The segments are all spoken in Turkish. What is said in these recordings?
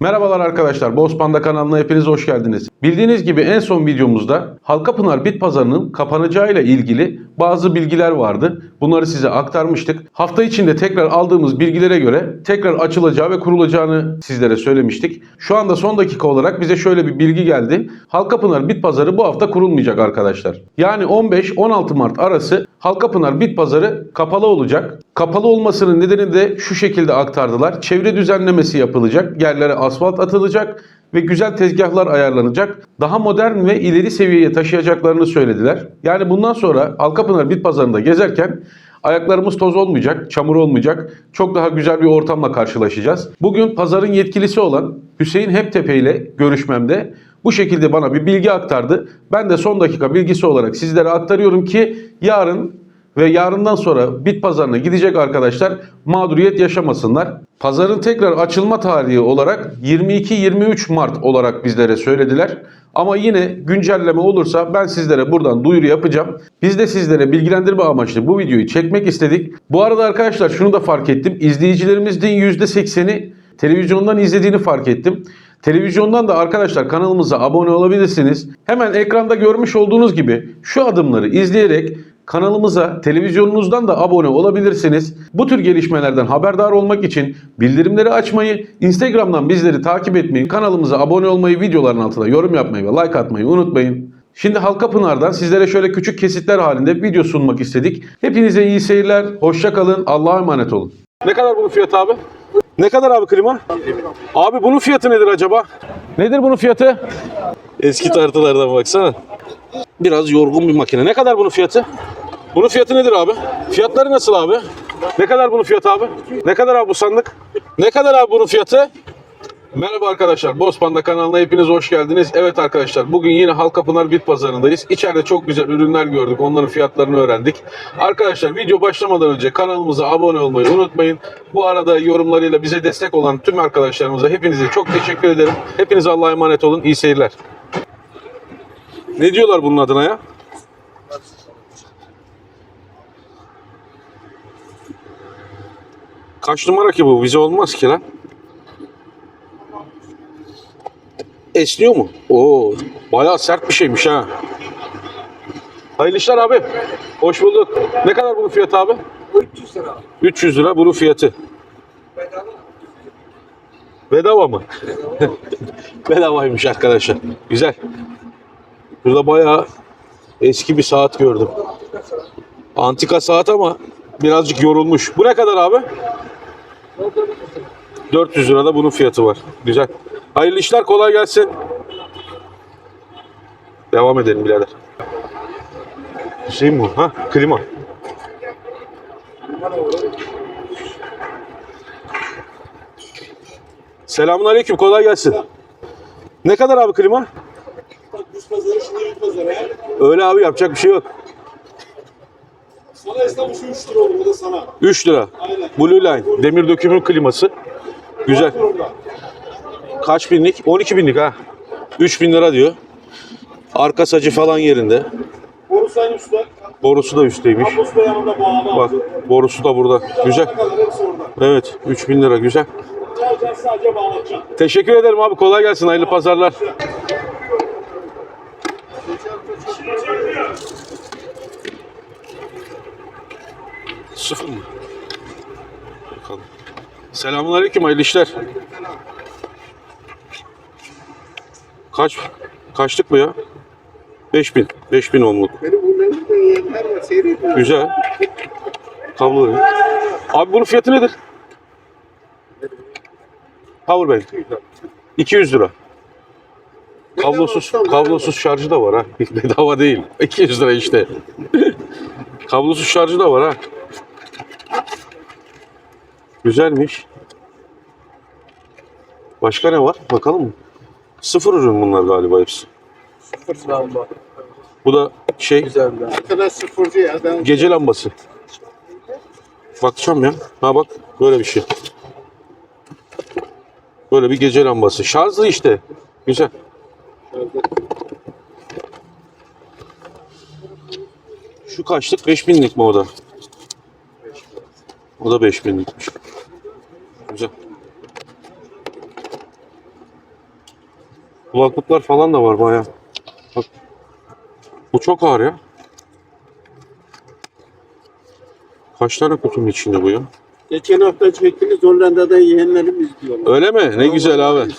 Merhabalar arkadaşlar, Boz Panda kanalına hepiniz hoş geldiniz. Bildiğiniz gibi en son videomuzda Halkapınar Bit Pazarı'nın kapanacağıyla ilgili bazı bilgiler vardı. Bunları size aktarmıştık. Hafta içinde tekrar aldığımız bilgilere göre tekrar açılacağı ve kurulacağını sizlere söylemiştik. Şu anda son dakika olarak bize şöyle bir bilgi geldi. Halkapınar Bit Pazarı bu hafta kurulmayacak arkadaşlar. Yani 15-16 Mart arası Halkapınar Bit Pazarı kapalı olacak. Kapalı olmasının nedeni de şu şekilde aktardılar. Çevre düzenlemesi yapılacak, yerlere asfalt atılacak ve güzel tezgahlar ayarlanacak. Daha modern ve ileri seviyeye taşıyacaklarını söylediler. Yani bundan sonra Halkapınar Bit Pazarı'nda gezerken ayaklarımız toz olmayacak, çamur olmayacak. Çok daha güzel bir ortamla karşılaşacağız. Bugün pazarın yetkilisi olan Hüseyin Heptepe ile görüşmemde bu şekilde bana bir bilgi aktardı. Ben de son dakika bilgisi olarak sizlere aktarıyorum ki yarın ve yarından sonra bit pazarına gidecek arkadaşlar mağduriyet yaşamasınlar. Pazarın tekrar açılma tarihi olarak 22-23 Mart olarak bizlere söylediler. Ama yine güncelleme olursa ben sizlere buradan duyuru yapacağım. Biz de sizlere bilgilendirme amaçlı bu videoyu çekmek istedik. Bu arada arkadaşlar şunu da fark ettim. İzleyicilerimizin %80'i televizyondan izlediğini fark ettim. Televizyondan da arkadaşlar kanalımıza abone olabilirsiniz. Hemen ekranda görmüş olduğunuz gibi şu adımları izleyerek kanalımıza televizyonunuzdan da abone olabilirsiniz. Bu tür gelişmelerden haberdar olmak için bildirimleri açmayı, Instagram'dan bizleri takip etmeyi, kanalımıza abone olmayı, videoların altına yorum yapmayı ve like atmayı unutmayın. Şimdi Halkapınar'dan sizlere şöyle küçük kesitler halinde video sunmak istedik. Hepinize iyi seyirler, hoşça kalın, Allah'a emanet olun. Ne kadar bunun fiyatı abi? Ne kadar abi klima? Abi bunun fiyatı nedir acaba? Nedir bunun fiyatı? Eski tartılardan baksana. Biraz yorgun bir makine. Ne kadar bunun fiyatı? Bunun fiyatı nedir abi? Fiyatları nasıl abi? Ne kadar bunun fiyatı abi? Ne kadar abi bu sandık? Ne kadar abi bunun fiyatı? Merhaba arkadaşlar. Bozpanda kanalına hepiniz hoş geldiniz. Evet arkadaşlar bugün yine Halkapınar Bit Pazarı'ndayız. İçeride çok güzel ürünler gördük. Onların fiyatlarını öğrendik. Arkadaşlar video başlamadan önce kanalımıza abone olmayı unutmayın. Bu arada yorumlarıyla bize destek olan tüm arkadaşlarımıza hepinize çok teşekkür ederim. Hepinize Allah'a emanet olun. İyi seyirler. Ne diyorlar bunun adına ya? Kaç numara ki bu? Bize olmaz ki lan. Esniyor mu? Oo, bayağı sert bir şeymiş ha. Hayırlı işler abi. Hoş bulduk. Ne kadar bunun fiyatı abi? 300 lira. 300 lira bunun fiyatı. Bedava mı? Bedavaymış arkadaşlar. Güzel. Burada bayağı eski bir saat gördüm. Antika saat ama birazcık yorulmuş. Bu ne kadar abi? 400 lirada bunun fiyatı var. Güzel. Hayırlı işler kolay gelsin. Devam edelim birader. Şey mi bu? Ha, klima. Selamun aleyküm kolay gelsin. Ne kadar abi klima? Pazarı şimdi pazarı. Öyle abi yapacak bir şey yok. Sana şu 3 lira olur. O da sana. 3 lira. Aynen. Blue Line demir dökümü kliması. Güzel. Kaç binlik? 12 binlik ha. 3 bin lira diyor. Arka sacı falan yerinde. Borusu aynı usta. Borusu da üstteymiş. Kablosu da yanında bağlı. Bak borusu da burada. Güzel. Evet 3 bin lira güzel. Teşekkür ederim abi kolay gelsin hayırlı pazarlar. Sıfır mı? Bakalım. Selamun aleyküm hayırlı işler. Kaç? Kaçlık bu ya? 5000. 5000 onluk. Benim bunların da yeğenler var. Seyrediyor. Güzel. Kablo. Abi bunun fiyatı nedir? Powerbank. 200 lira. Kablosuz, kablosuz şarjı da var ha. Bedava değil. 200 lira işte. kablosuz şarjı da var ha. Güzelmiş. Başka ne var? Bakalım mı? Sıfır ürün bunlar galiba hepsi. Sıfır lamba. Bu da şey Güzel bir Arkadaş sıfırcı ya. Ben gece lambası. Bakacağım ya. Ha bak böyle bir şey. Böyle bir gece lambası. Şarjlı işte. Güzel. Şu kaçlık? 5000'lik mi o da? O da 5000'likmiş. Kulaklıklar falan da var bayağı. Bak. Bu çok ağır ya. Kaç tane kutunun içinde bu ya? Geçen hafta çektiniz Hollanda'da yeğenlerimiz diyorlar. Öyle mi? Ne güzel abi.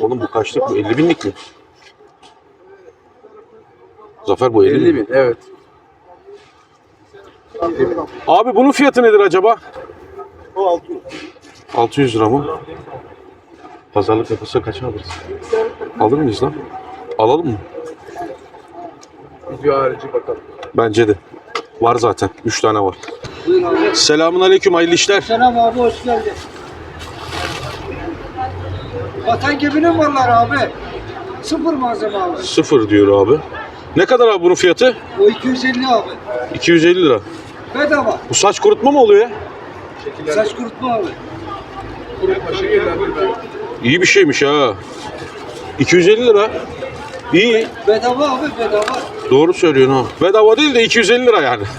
Oğlum bu kaçlık bu? 50 binlik mi? Zafer bu 50, 50 bin evet. Abi bunun fiyatı nedir acaba? O altı. 600 lira mı? Pazarlık yapılsa kaça alırız? Alır mıyız lan? Alalım mı? Video harici bakalım. Bence de. Var zaten. 3 tane var. Selamun aleyküm. Hayırlı işler. Selam abi hoş geldin. Vatan geminin mallar abi. Sıfır malzeme abi. Sıfır diyor abi. Ne kadar abi bunun fiyatı? O 250 abi. 250 lira. Bedava. Bu saç kurutma mı oluyor ya? Saç kurutma abi. İyi bir şeymiş ha. 250 lira. İyi. Bedava abi bedava. Doğru söylüyorsun ha. Bedava değil de 250 lira yani.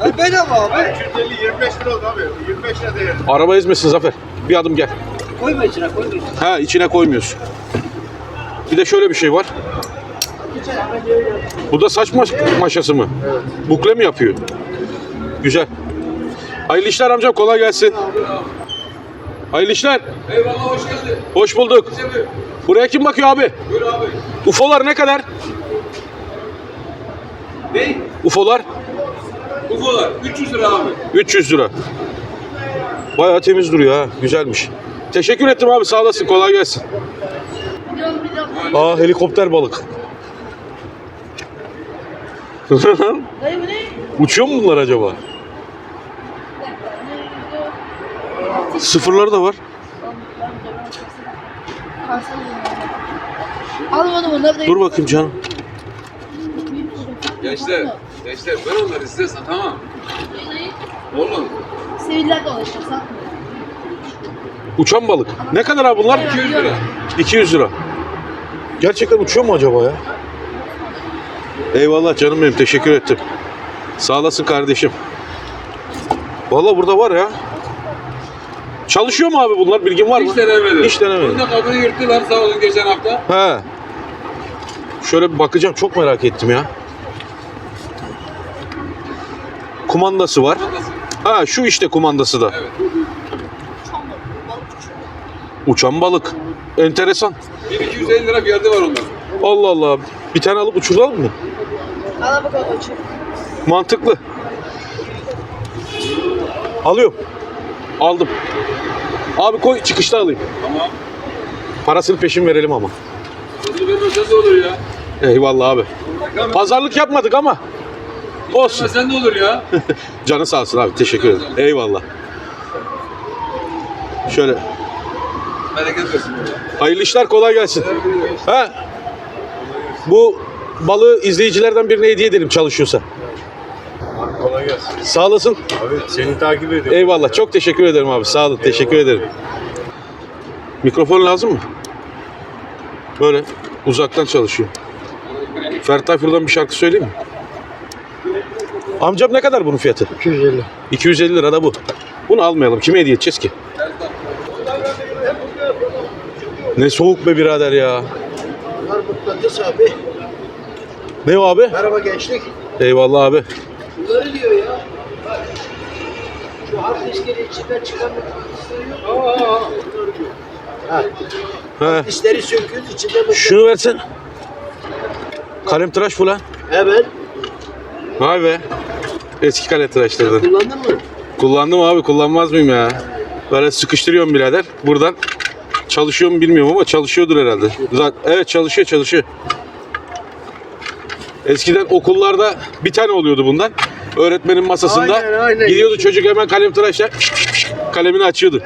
Ha, bedava abi. 25 lira oldu abi. 25 lira değil. Araba ezmesin Zafer. Bir adım gel. Koyma içine koyma içine. Ha içine koymuyorsun. Bir de şöyle bir şey var. Bu da saç maş- maşası mı? Bukle mi yapıyor? Güzel. Hayırlı işler amcam kolay gelsin. Hayırlı işler. Eyvallah hoş geldin. Hoş bulduk. Buraya kim bakıyor abi? Buyur abi. UFO'lar ne kadar? Ne? UFO'lar Ufolar 300 lira abi. 300 lira. Bayağı temiz duruyor ha. Güzelmiş. Teşekkür ettim abi. Sağ olasın. Kolay gelsin. Aa helikopter balık. Uçuyor mu bunlar acaba? Sıfırları da var. Almadım onları da. Dur bakayım canım. Gençler. Gençler ver onları istersen tamam. Oğlum Siviller dolaşıyor satmıyor. Uçan balık. Ne kadar abi bunlar? 200 lira. 200 lira. Gerçekten uçuyor mu acaba ya? Eyvallah canım benim. Teşekkür ettim. Sağ olasın kardeşim. Vallahi burada var ya. Çalışıyor mu abi bunlar? Bilgin var mı? Hiç denemedim. Hiç denemedim. Bunda kabını yırttılar sağ olun geçen hafta. He. Şöyle bir bakacağım. Çok merak ettim ya. Kumandası var. Ha şu işte kumandası da. Evet. Uçan balık. Enteresan. 1250 lira fiyatı var onların. Allah Allah. Bir tane alıp uçuralım mı? Al bakalım açık. Mantıklı. Alıyorum. Aldım. Abi koy çıkışta alayım. Tamam. Parasını peşin verelim ama. De olur ya. Eyvallah abi. Pazarlık yapmadık ama. Olsun. Vermesen de olur ya. Canı sağ olsun abi. Teşekkür ederim. Eyvallah. Şöyle. Bereket versin baba. Hayırlı işler kolay gelsin. Ha? Bu balığı izleyicilerden birine hediye edelim çalışıyorsa. Gelsin. Sağ olasın. Abi seni takip ediyorum. Eyvallah. Çok teşekkür ederim abi. Sağ olun. Teşekkür ederim. Mikrofon lazım mı? Böyle uzaktan çalışıyor. Ferdi Tayfur'dan bir şarkı söyleyeyim mi? Amcam ne kadar bunun fiyatı? 250. 250 lira da bu. Bunu almayalım. Kime hediye edeceğiz ki? Ne soğuk be birader ya. Bunlar abi. Ne o abi? Merhaba gençlik. Eyvallah abi. Bunları diyor ya. Bak. Şu hard disklerin içinden çıkan mıknatısları yok. Aa, aa. Bunları diyor. Ha. He. Diskleri söküyoruz içinden mıknatıs. Şunu versen. Kalem tıraş falan. Hemen. Vay be. Eski kalem tıraşlardan. Kullandın mı? Kullandım abi kullanmaz mıyım ya? Böyle sıkıştırıyorum birader. Buradan çalışıyor mu bilmiyorum ama çalışıyordur herhalde. Zaten, evet çalışıyor çalışıyor. Eskiden okullarda bir tane oluyordu bundan. Öğretmenin masasında. Aynen, aynen. Gidiyordu çocuk hemen kalem tıraşla kalemini açıyordu.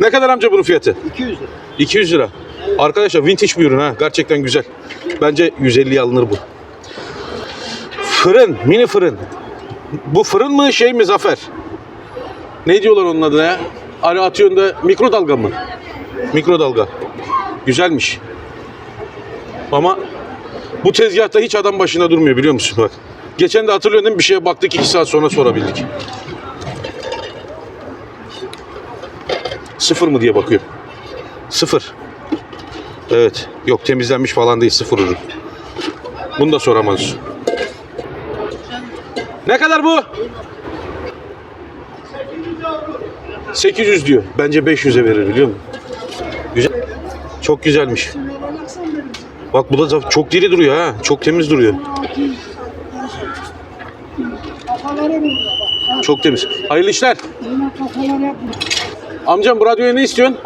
Ne kadar amca bunun fiyatı? 200 lira. 200 lira. Arkadaşlar vintage bir ürün ha. Gerçekten güzel. Bence 150'ye alınır bu. Fırın, mini fırın. Bu fırın mı şey mi Zafer? Ne diyorlar onun adına ya? Hani atıyorsun da mikrodalga mı? Mikrodalga. Güzelmiş. Ama bu tezgahta hiç adam başında durmuyor biliyor musun? Bak. Geçen de hatırlıyorsun? Bir şeye baktık iki saat sonra sorabildik. Sıfır mı diye bakıyor. Sıfır. Evet. Yok temizlenmiş falan değil sıfır ürün. Bunu da soramaz. Ne kadar bu? 800 diyor. Bence 500'e verir biliyor musun? Güzel. Çok güzelmiş. Bak bu da çok diri duruyor ha. Çok temiz duruyor. Çok temiz. Hayırlı işler. Amcam bu radyoya ne istiyorsun?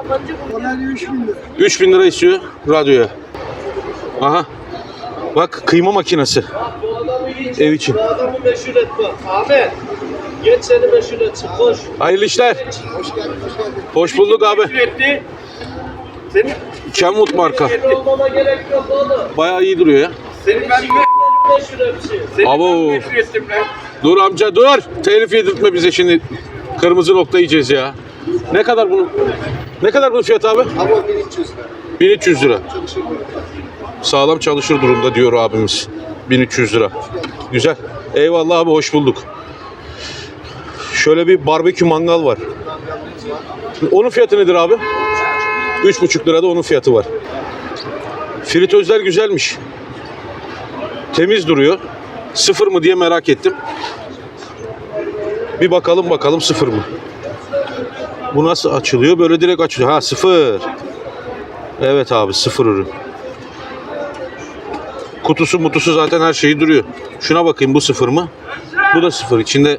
3000 lira istiyor radyoya. Aha. Bak kıyma makinesi. Ev için. Adamı meşhur et bak. Ahmet. Geç seni meşhur etsin. Koş. Hayırlı işler. Hoş bulduk abi. etti. Kenwood marka. Bayağı iyi duruyor ya. Senin ben meşhur etsin. Seni Abo. Dur amca dur. Telif yedirtme bize şimdi. Kırmızı nokta yiyeceğiz ya. Ne kadar bunun? Ne kadar bunun fiyatı abi? Ama 1300 lira. 1300 lira. Sağlam çalışır durumda diyor abimiz. 1300 lira. Güzel. Eyvallah abi hoş bulduk. Şöyle bir barbekü mangal var. Onun fiyatı nedir abi? 3,5 lirada onun fiyatı var. Fritözler güzelmiş. Temiz duruyor. Sıfır mı diye merak ettim. Bir bakalım bakalım sıfır mı? Bu nasıl açılıyor? Böyle direkt açılıyor. Ha sıfır. Evet abi sıfır ürün. Kutusu mutusu zaten her şeyi duruyor. Şuna bakayım bu sıfır mı? Bu da sıfır. İçinde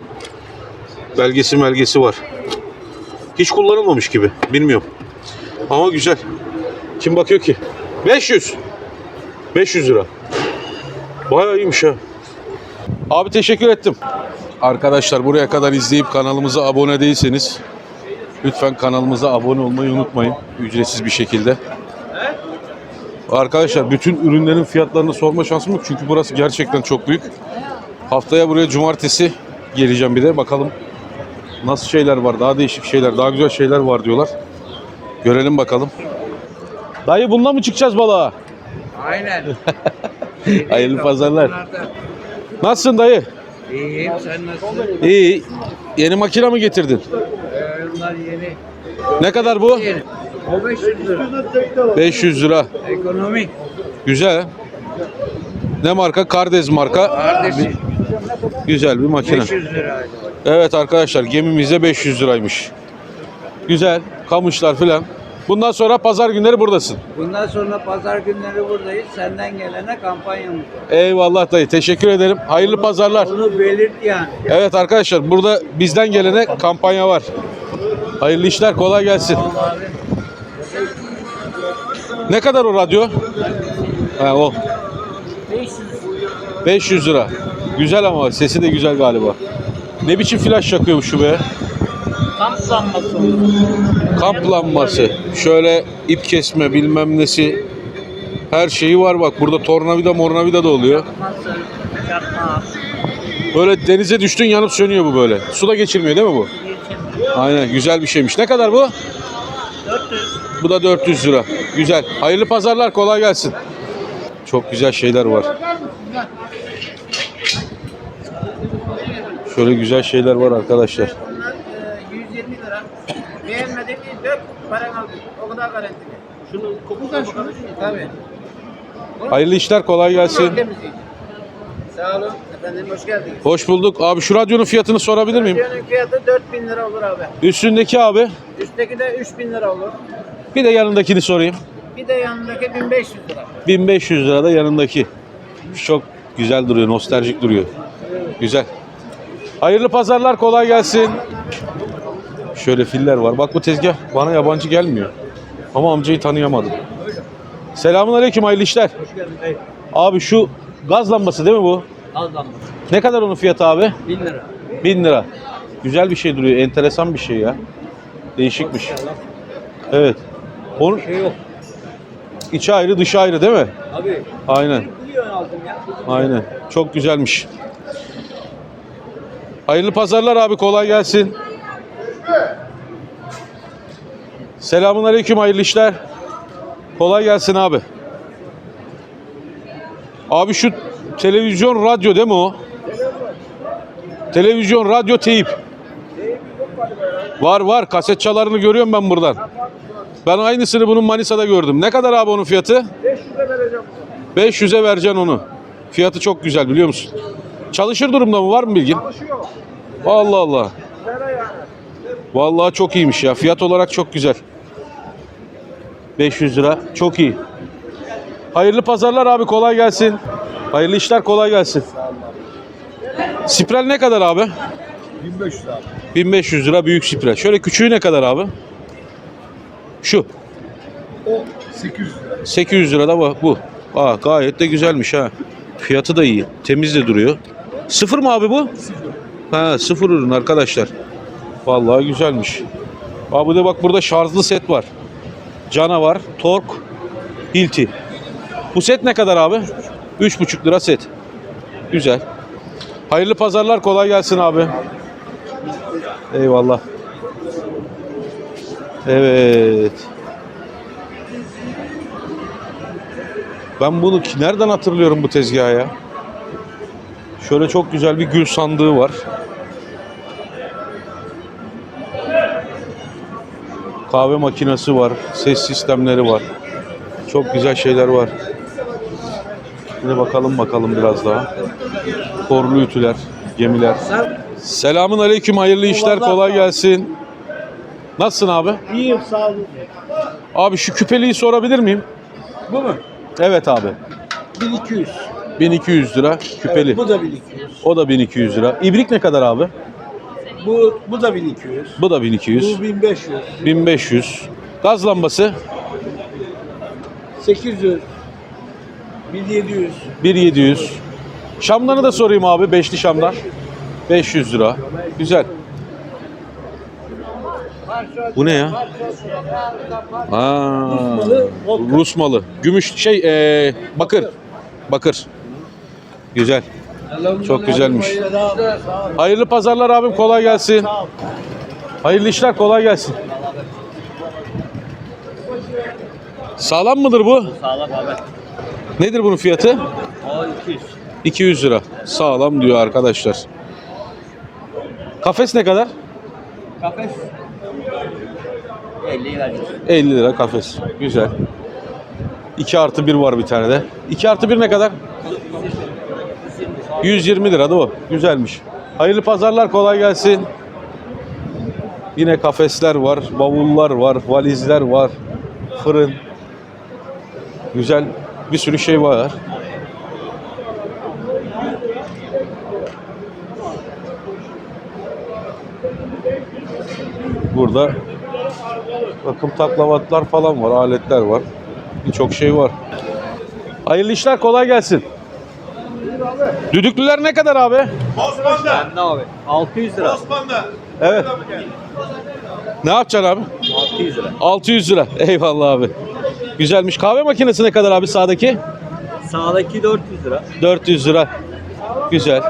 belgesi belgesi var. Hiç kullanılmamış gibi. Bilmiyorum. Ama güzel. Kim bakıyor ki? 500. 500 lira. Bayağı iyiymiş ha. Abi teşekkür ettim. Arkadaşlar buraya kadar izleyip kanalımıza abone değilseniz lütfen kanalımıza abone olmayı unutmayın. Ücretsiz bir şekilde. Arkadaşlar bütün ürünlerin fiyatlarını sorma şansım yok. Çünkü burası gerçekten çok büyük. Haftaya buraya cumartesi geleceğim bir de. Bakalım nasıl şeyler var. Daha değişik şeyler, daha güzel şeyler var diyorlar. Görelim bakalım. Dayı bununla mı çıkacağız balığa? Aynen. Hayırlı pazarlar. Nasılsın dayı? İyiyim sen nasılsın? İyi. Yeni makine mi getirdin? Ee, Onlar yeni. Ne kadar bu? Yeni. O 500 lira. 500 lira. Ekonomik. Güzel. Ne marka? Kardez marka. Kardeşim Güzel bir makine. 500 liraydı. Evet arkadaşlar gemimizde 500 liraymış. Güzel. Kamışlar filan. Bundan sonra pazar günleri buradasın. Bundan sonra pazar günleri buradayız. Senden gelene kampanyamız var. Eyvallah dayı. Teşekkür ederim. Hayırlı pazarlar. Onu belirt yani. Evet arkadaşlar burada bizden gelene kampanya var. Hayırlı işler. Kolay gelsin. Ne kadar o radyo? Ha, o. 500. 500 lira. Güzel ama sesi de güzel galiba. Ne biçim flash yakıyor şu be? Kamp lambası Kamp lambası. Şöyle ip kesme bilmem nesi. Her şeyi var bak. Burada tornavida mornavida da oluyor. Böyle denize düştün yanıp sönüyor bu böyle. Suda geçirmiyor değil mi bu? Aynen güzel bir şeymiş. Ne kadar bu? 400. Bu da 400 lira. Güzel. Hayırlı pazarlar kolay gelsin. Çok güzel şeyler var. Şöyle güzel şeyler var arkadaşlar. Bunlar e, 120 lira. Beğenmedin mi dök paran al. O kadar garantili. Şunu kokudan şunu. Tabii. Hayırlı işler kolay gelsin. Sağ olun. Efendim hoş geldiniz. Hoş bulduk. Abi şu radyonun fiyatını sorabilir miyim? Radyonun fiyatı 4000 lira olur abi. Üstündeki abi. Üstteki de 3000 lira olur. Bir de yanındakini sorayım. Bir de yanındaki 1500 lira. 1500 lira da yanındaki. Çok güzel duruyor, nostaljik duruyor. Güzel. Hayırlı pazarlar, kolay gelsin. Şöyle filler var. Bak bu tezgah bana yabancı gelmiyor. Ama amcayı tanıyamadım. Selamun aleyküm, hayırlı işler. Abi şu gaz lambası değil mi bu? Al lambası. Ne kadar onun fiyatı abi? 1000 lira. 1000 lira. Güzel bir şey duruyor, enteresan bir şey ya. Değişikmiş. Evet. Onun Şey yok. içi ayrı, dışı ayrı değil mi? Abi. Aynen. Aynen. Çok güzelmiş. Hayırlı pazarlar abi kolay gelsin. Selamun aleyküm hayırlı işler. Kolay gelsin abi. Abi şu televizyon radyo değil mi o? Televizyon radyo teyip. Var var kaset çalarını görüyorum ben buradan. Ben aynısını bunun Manisa'da gördüm. Ne kadar abi onun fiyatı? 500'e vereceğim. 500'e vereceksin onu. Fiyatı çok güzel biliyor musun? Çalışır durumda mı? Var mı bilgin? Çalışıyor. Allah Allah. Vallahi çok iyiymiş ya. Fiyat olarak çok güzel. 500 lira. Çok iyi. Hayırlı pazarlar abi. Kolay gelsin. Hayırlı işler kolay gelsin. Sprel ne kadar abi? 1500 abi. 1500 lira büyük sprel. Şöyle küçüğü ne kadar abi? Şu. O 800 lira. 800 lira da bu. bu. Aa, gayet de güzelmiş ha. Fiyatı da iyi. Temiz de duruyor. Sıfır mı abi bu? Sıfır. Ha sıfır ürün arkadaşlar. Vallahi güzelmiş. Abi de bak burada şarjlı set var. Canavar, Tork, Hilti. Bu set ne kadar abi? 3,5 lira set. Güzel. Hayırlı pazarlar kolay gelsin abi. Eyvallah. Evet. Ben bunu nereden hatırlıyorum bu tezgahı ya? Şöyle çok güzel bir gül sandığı var. Kahve makinesi var, ses sistemleri var. Çok güzel şeyler var. Şimdi bakalım bakalım biraz daha. Korlu ütüler, gemiler. Selamun aleyküm, hayırlı işler, kolay gelsin. Nasılsın abi? İyiyim sağ olun. Abi şu küpeliği sorabilir miyim? Bu mu? Evet abi. 1200. 1200 lira küpeli. Bu da 1200. O da 1200 lira. İbrik ne kadar abi? Bu bu da 1200. Bu da 1200. Bu 1500. 1500. Gaz lambası 800. 1700. 1700. Şamdanı da sorayım abi. Beşli şamdan. 500 lira. Güzel. Bu ne ya? Aa, Rus malı. Gümüş şey ee, bakır. Bakır. Güzel. Çok güzelmiş. Hayırlı pazarlar abim kolay gelsin. Hayırlı işler kolay gelsin. Sağlam mıdır bu? Sağlam abi. Nedir bunun fiyatı? O 200. 200 lira. Sağlam diyor arkadaşlar. Kafes ne kadar? Kafes 50 vereceğiz. 50 lira kafes. Güzel. 2 artı 1 var bir tane de. 2 artı 1 ne kadar? 120 lira da o. Güzelmiş. Hayırlı pazarlar kolay gelsin. Yine kafesler var, bavullar var, valizler var, fırın. Güzel bir sürü şey var. Burada bakım taklavatlar falan var, aletler var. Birçok şey var. Hayırlı işler kolay gelsin. Düdüklüler ne kadar abi? Ne abi? 600 lira. Evet. Ne yapacaksın abi? 600 lira. 600 lira. Eyvallah abi. Güzelmiş. Kahve makinesi ne kadar abi sağdaki? Sağdaki 400 lira. 400 lira. Güzel.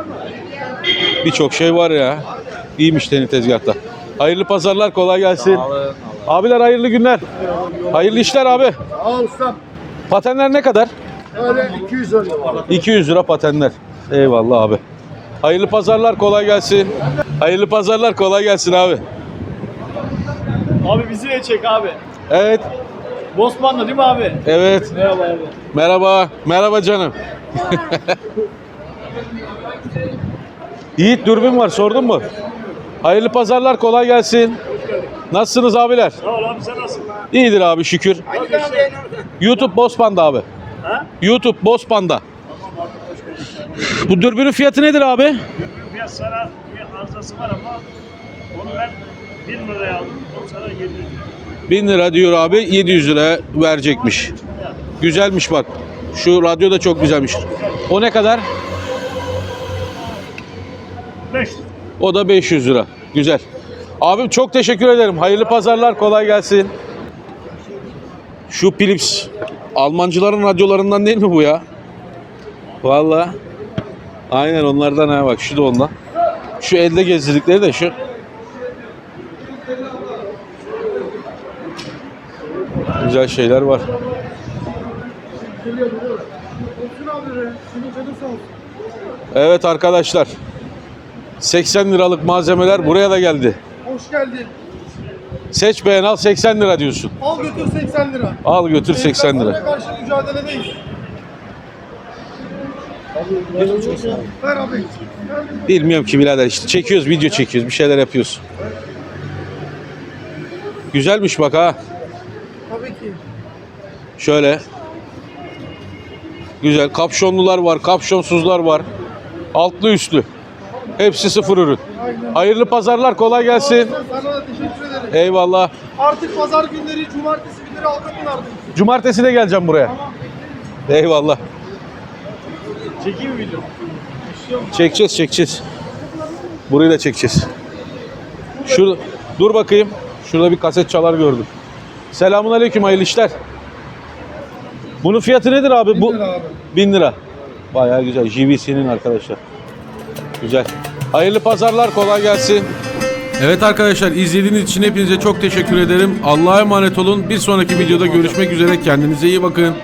Birçok şey var ya. İyiymiş senin tezgahta. Hayırlı pazarlar kolay gelsin. Alın. Abiler hayırlı günler. Hayırlı işler abi. Al ustam. Patenler ne kadar? Öyle 200 lira var. 200 lira patenler. Eyvallah abi. Hayırlı pazarlar kolay gelsin. Hayırlı pazarlar kolay gelsin abi. Abi bizi de çek abi. Evet. Bosmanlı değil mi abi? Evet. Merhaba abi. Merhaba. Merhaba canım. Yiğit dürbün var sordun mu? Hayırlı pazarlar kolay gelsin. Nasılsınız abiler? Sağ ol abi sen nasılsın? İyidir abi şükür. YouTube Bospanda abi. Ha? YouTube Bospanda. Bu dürbünün fiyatı nedir abi? Biraz sana bir arızası var ama onu ben 1000 liraya aldım. O sana 700 lira. 1000 lira diyor abi 700 lira verecekmiş. Güzelmiş bak. Şu radyo da çok güzelmiş. O ne kadar? 500 O da 500 lira. Güzel. Abim çok teşekkür ederim. Hayırlı pazarlar. Kolay gelsin. Şu Philips. Almancıların radyolarından değil mi bu ya? Vallahi. Aynen onlardan ha bak şu da ondan. Şu elde gezdirdikleri de şu. Güzel şeyler var. Evet arkadaşlar. 80 liralık malzemeler buraya da geldi. Hoş geldin. Seç beğen al 80 lira diyorsun. Al götür 80 lira. Al götür 80 lira. Karşı mücadeledeyiz. Ver abi. Bilmiyorum ki birader işte çekiyoruz video çekiyoruz bir şeyler yapıyoruz. Güzelmiş bak ha. Tabii ki. Şöyle. Güzel kapşonlular var, kapşonsuzlar var. Altlı üstlü. Hepsi sıfır ürün. Hayırlı pazarlar kolay gelsin. Sana da teşekkür ederim. Eyvallah. Artık pazar günleri, cumartesi günleri Halkapınar'dayız. Cumartesi de geleceğim buraya. Eyvallah. Çekeyim mi video? Çekeceğiz çekeceğiz. Burayı da çekeceğiz. Şurada, dur bakayım. Şurada bir kaset çalar gördüm. Selamun aleyküm hayırlı işler. Bunun fiyatı nedir abi? Bu lira abi. 1000 lira. Bayağı güzel. JVC'nin arkadaşlar. Güzel. Hayırlı pazarlar kolay gelsin. Evet arkadaşlar izlediğiniz için hepinize çok teşekkür ederim. Allah'a emanet olun. Bir sonraki videoda görüşmek üzere. Kendinize iyi bakın.